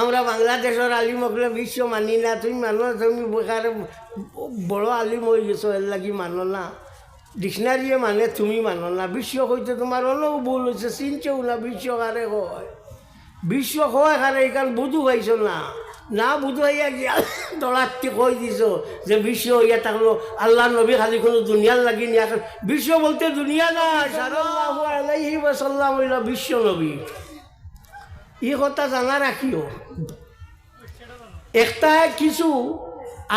আমরা বাংলাদেশের আলিম হকলে বিশ্ব মানি না, তুমি মানো, তুমি বেকার বড় আলিম হয়ে গেছো এর লাগি মানো না। ডিকশনারিয়ে মানে তুমি মানো না। বিশ্ব হইতে তোমার অলও ভুল হয়েছে চিনছেও না বিশ্ব কারে হয় বিশ্ব হয় কারে এখান বুধু পাইছ না। না বুধু হইয়া গিয়া দলাত্তি কই দিছ যে বিশ্ব হইয়া থাকল, আল্লাহ নবী খালি কোনো দুনিয়ার লাগি নিয়া বিশ্ব বলতে দুনিয়া না ওয়াসাল্লাম হইল বিশ্ব নবী। ই কথা জানা রাখিও একটা কিছু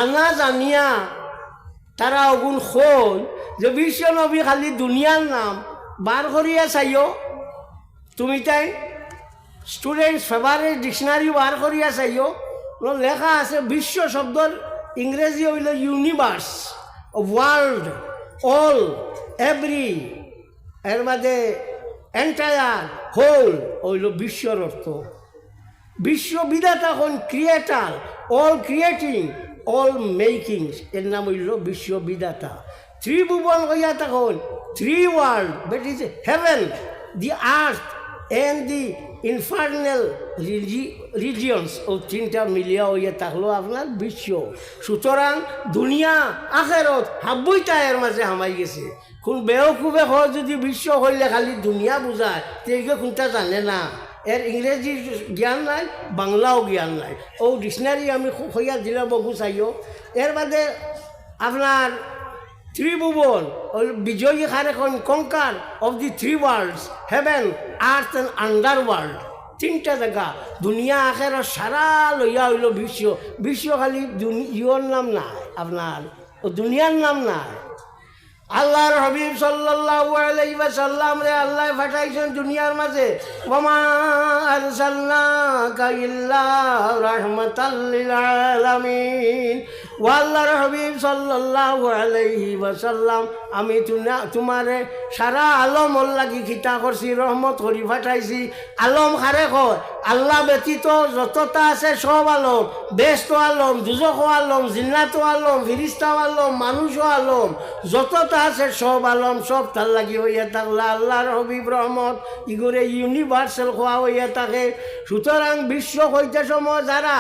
আনা জানিয়া তারা অগুণ খোল যে বিশ্ব নবী খালি দুনিয়ার নাম বার করিয়া চাইও। তুমি তাই স্টুডেন্টস ফেভারেট ডিকশনারি বার করিয়া চাইও। লেখা আছে বিশ্ব শব্দর ইংরেজি হইল ইউনিভার্স ওয়ার্ল্ড অল এভরি এর বাদে এন্টায়ার হোল, হইল বিশ্বর অর্থ। বিশ্ব বিধাতা হন creator, all creating, all making এর নাম হইল বিশ্ব বিধাতা ত্রিভুবন হইয়া তখন three world bet is heaven the earth and the infernal regions ও তিনটা মিলিয়া হইয়া থাকল আপনার বিশ্ব সুতরাং দুনিয়া আখেরত হাব্বইটা এর মাঝে হামাই গেছে। কোন বেওকুবে হয় যদি বিশ্ব হইলে খালি দুনিয়া বুঝায় তেগে কোনটা জানে না। এর ইংরেজি জ্ঞান নাই, বাংলাও জ্ঞান নাই। ও ডিকশনারি আমি খুব হইয়া দিলে বকু চাইও। এর বাদে আপনার ত্রিভুবন বিজয়ী খান এখন conquer of the three worlds heaven earth and underworld তিনটা জায়গা। দুনিয়া আখের সারা লইয়া হইল বিশ্ব। বিশ্ব খালি ইয়র নাম নাই, আপনার। ও দুনিয়ার নাম নাই। আল্লাহর হাবিব সাল্লাল্লাহু আলাইহি রে আল্লাহ পাঠাইছেন দুনিয়ার মাঝে। ওমা আরসালনাকা ইল্লা রাহমাতাল লিল আলামিন। ও আল্লাহর হাবিব সাল্লাল্লাহু আলাইহি ওয়াসাল্লাম, আমি তোমারে সারা আলম লাগি খিতা করছি, রহমত করি ফাটাইছি। আলম খারে কয়, আল্লাহ ব্যতীত যতটা আছে সব আলম বেস্ত আলম দুজক আলম জিন্নাত আলম ফিরিস্তা আলম, মানুষও আলম, যতটা আছে সব আলম, সব তার লাগি হইয়া থাকলে আল্লাহর হবিব রহমত, ইগুরে ইউনিভার্সাল খোয়া হইয়া থাকে। সুতরাং বিশ্ব হইতে সময় যারা,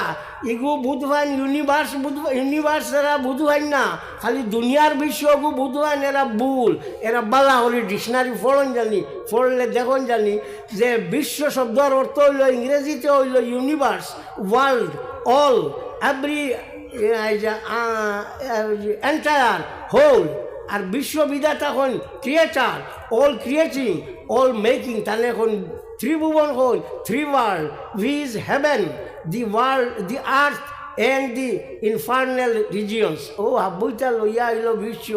ইগু বুধবান ইউনিভার্স বুধ ইউনিভার্স এরা বুধবান না। খালি দুনিয়ার বিশ্বগু বুধবান এরা ভুল। এরা বালা হলি ডিকশনারি ফলন জানি ফললে দেখুন জানি যে বিশ্ব শব্দর অর্থ হইল, ইংরেজিতে হইল universe world all every entire whole আর বিশ্ববিধাতা হন creator all creating all making তাহলে এখন ত্রিভুবন হল three world viz heaven the world the earth and the infernal regions ও হাব্বইটা লইয়া আইল বিশ্ব।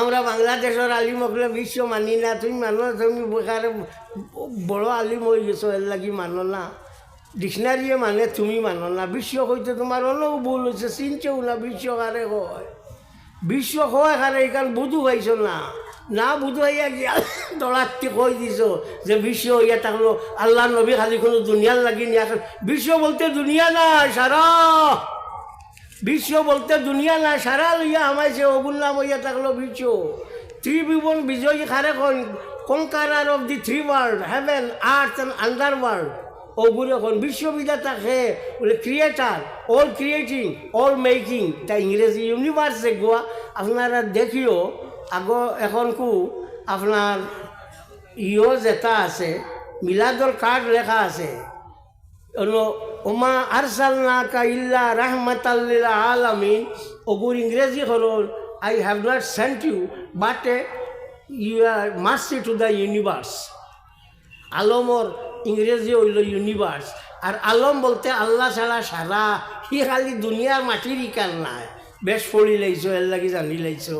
আমরা বাংলাদেশের আলিম হকলে বিশ্ব মানি না, তুমি মানো তুমি বেকার বড় আলিম হয়ে গেছো, এর লাগি মানো না। ডিকশনারিয়ে মানে তুমি মানো না। বিশ্ব হইতে তোমার অলও ভুল হয়েছে চিনছেও না বিশ্ব কারে হয় বিশ্ব হয় কারে এখান বুধু পাইছ না। না বুধু হইয়া গিয়া দলাত্তি কই দিছ যে বিশ্ব হইয়া থাকল আল্লাহ নবী খালি কোনো দুনিয়ার লাগি নিয়া বিশ্ব বলতে দুনিয়া না সারা বিশ্ব বলতে দুনিয়া না সারা লইয়া আমাইছে অগুল নাম হইয়া থাকল বিশ্ব। ত্রিভুবন বিজয়ী খারে কন conqueror of the three world heaven earth and underworld ওগুলো এখন বিশ্ববিদ্যাতা খে বলে creator all creating all making তা ইংরেজি ইউনিভার্সে গোয়া আপনারা দেখিও আগ এখন কু আপনার ইও জেতা আছে মিলাদর কার্ড লেখা আছে। ono ওমা আরসালনাকা ইল্লা রাহমাতাল্লিল আলামিন। ওগুর ইংরেজি হরল I have not sent you but you are mercy to the universe আলমর ইংরেজি হইল ইউনিভার্স আর আলম বলতে আল্লাহ ছাড়া সারা সি খালি দুনিয়ার মাটির ইকার নাই। বেশ পড়ি লাইছো এর লাগি জানি লাইছো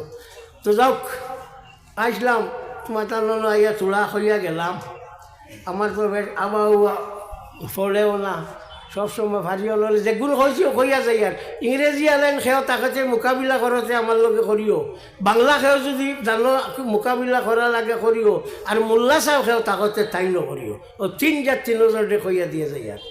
তো যাওক আসলাম তোমার তার আইয়া চূড়া করিয়া গেলাম। আমার তো আবার পড়েও না সবসময় ভারী হলে যেগুলো হয়েছে কইয়া যায় আর ইংরেজি আলেন সেও তাকে মোকাবিলা করতে আমার লগে করিও বাংলা সেও যদি জানো, মোকাবিলা করা লাগে করিও আর মোল্লা চাও সেও তাকতে তাই নকরিও ও তিন জাত তিনজনে কইয়া দিয়ে যায় আর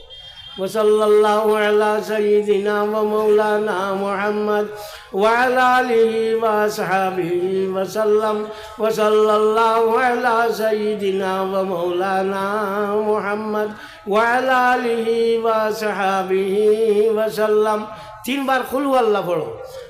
وصلى الله على سيدنا ومولانا محمد وعلى آله وأصحابه وسلم وصلى الله على سيدنا ومولانا محمد وعلى آله وأصحابه وسلم تين بار قل الله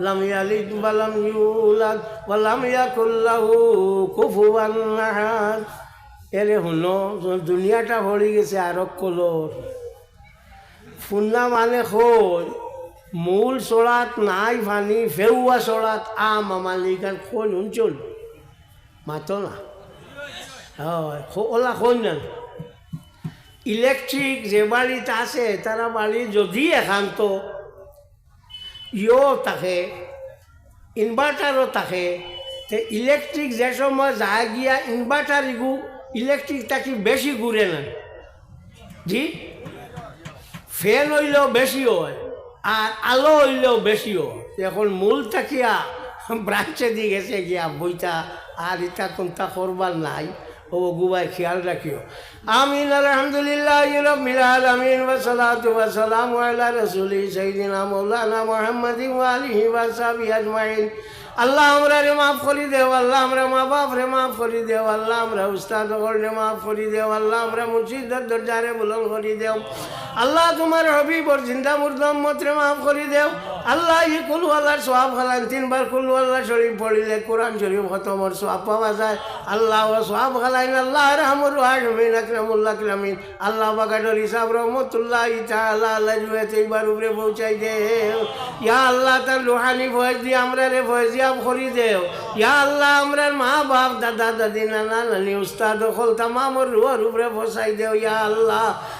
لم يلد ولم يولد ولم يكن له كفوا أحد এরে শুনো দুনিয়াটা ভরি গেছে আরব কলর ফুন্না মানে খোঁজ মূল চড়াত নাই ফানি ফেউয়া চড়াত আম আমালিকার খোঁজ উঞ্চল মাতো না হয় ওলা খোঁজ না ইলেকট্রিক যে বাড়িতে আছে তারা বাড়ি যদি একান্ত ইও থাকে ইনভার্টারও থাকে, তে ইলেকট্রিক যে সময় যায় গিয়া ইনভার্টার ইগু ইলেকট্রিক তাকে বেশি ঘুরে না। জি ফ্যান হইলেও বেশি হয়, আর আলো হইলেও বেশি হয়। এখন মূল থাকিয়া ব্রাঞ্চে দিয়ে গেছে গিয়া বইটা আর ইটা কোনটা করবার নাই। ও গুবাই, খেয়াল রাখিও। আমিন, আলহামদুলিল্লাহ রব্বিল আলামিন, ওয়া সালাতু ওয়া সালামু আলা রাসূলি সাইয়্যিদিনা মাওলানা মুহাম্মাদিন ওয়া আলিহি ওয়া সাহবিহি আজমাইন। আল্লাহ আমরা রে মাফ করি দেও, আল্লাহ আমরা মা বাপ রে মাফ করি দেও, আল্লাহ আমরা উস্তাদ রে মাফ করি দেও, আল্লাহ আমরা মুর্শিদার দরজারে বুলন করি দেও। আল্লাহ তোমার হবিবর জিন্দা মুর্দম মতরে মাফ করি দেও। আল্লাহ ই কুলু আল্লাহর সোয়াব খালান, তিনবার কুলু আল্লাহ শরীফ পড়িলে কোরআন শরীফ খতমর সোয়াব পাওয়া যায়। আল্লাহ ও সোয়াব খালাইন, আল্লাহ রহমুর রাহমিন, আকরামুল্লাহ আকরামিন। আল্লাহ বাগাডর হিসাব রহমতুল্লাহ তাআলা আল্লাহ আল্লাহ জুয়েতে এইবার উপরে পৌঁছাই দেও। ইয়া আল্লাহ তার লোহানি ভয়েস দিয়ে আমরা রে ভয়েস দিয়া করি দেও। ইয়া আল্লাহ আমরার মা বাপ দাদা, দাদি, নানা, নানি, উস্তাদ হল তামামর রুয়ার উপরে বসাই দেও। ইয়া আল্লাহ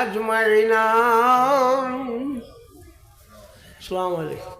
আজমাইনা আসসালামু আলাইকুম।